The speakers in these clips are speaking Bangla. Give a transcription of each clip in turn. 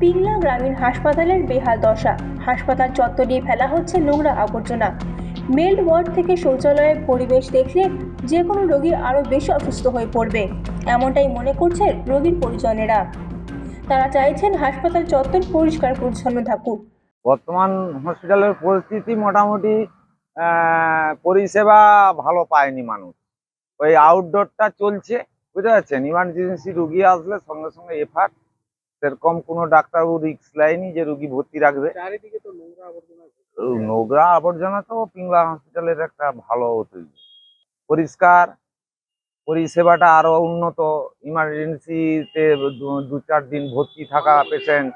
পিংলা গ্রামীণ হাসপাতালের বেহাল দশা। হাসপাতাল চত্বরে ফেলা হচ্ছে নোংরা আবর্জনা। মেল ওয়ার্ড থেকে শৌচালয়ের পরিবেশ দেখলে যে কোনো রোগী আরও বেশি অসুস্থ হয়ে পড়বে। এমনটাই মনে করছে রোগীর পরিজনেরা। তারা চাইছেন হাসপাতাল চত্বর পরিষ্কার পরিচ্ছন্ন থাকুক। বর্তমান হসপিটালের পরিস্থিতি মোটামুটি পরিষেবা ভালো পায়নি মানুষ। ওই আউটডোরটা চলছে, বুঝতে পারছেন? ইমার্জেন্সি রুগী আসলে সঙ্গে সঙ্গে এফার সেরকম কোনো ডাক্তারবাবু রিক্স লাইনি যে রুগী ভর্তি রাখবে। চারিদিকে তো নোংরা আবর্জনা নোংরা আবর্জনা তো পিংলা হসপিটালের একটা ভালো ঐতিহ্য পরিষ্কার পরিষেবাটা আরও উন্নত ইমার্জেন্সিতে দু- দু চার দিন ভর্তি থাকা পেশেন্ট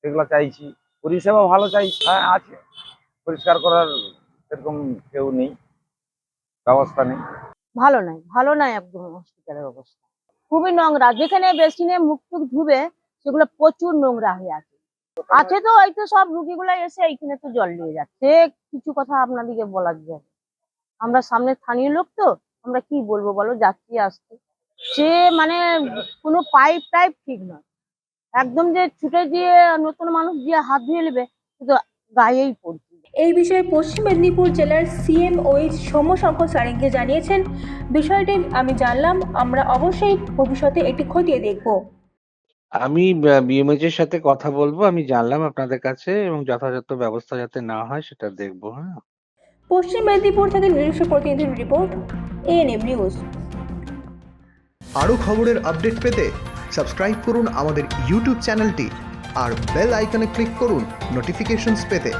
সেগুলো চাইছি। পরিষেবা ভালো চাইছি হ্যাঁ আছে। পরিষ্কার করার সেরকম কেউ নেই ব্যবস্থা নেই। ভালো নাই ভালো নাই একদম হসপিটালের অবস্থা। খুবই নোংরা যেখানে বেসিনে মুখ টুক ধুবে সেগুলো প্রচুর নোংরা হয়ে আছে। আছে তো ওই তো সব রুগীগুলো এসে এইখানে তো জল নিয়ে যাচ্ছে। কিছু কথা আপনাদেরকে বলার জন্য আমরা সামনে স্থানীয় লোক তো, আমরা কি বলব বলো, যাচ্ছি, আসছি। সে মানে কোনো পাইপ টাইপ ঠিক নয়। একদম যে ছুটে গিয়ে নতুন মানুষ গিয়ে হাত ধুয়ে নেবে তো গায়েই পড়ছে। এই বিষয়ে পশ্চিম মেদিনীপুর জেলার সিএমওইচ সৌম্যশঙ্কর সারেঙ্গে জানিয়েছেন। বিষয়টি আমি জানলাম, আমরা অবশ্যই ভবিষ্যতে এটি খতিয়ে দেখব। আমি বিএমএইচ এর সাথে কথা বলব আমি জানলাম আপনাদের কাছে এবং যথাযথ ব্যবস্থা যাতে না হয় সেটা দেখব হ্যাঁ? পশ্চিম মেদিনীপুর থেকে নিজস্ব প্রতিনিধির রিপোর্ট এএনএম নিউজ আরও খবরের আপডেট পেতে সাবস্ক্রাইব করুন আমাদের ইউটিউব চ্যানেলটি আর বেল আইকনে ক্লিক করুন নোটিফিকেশনস পেতে।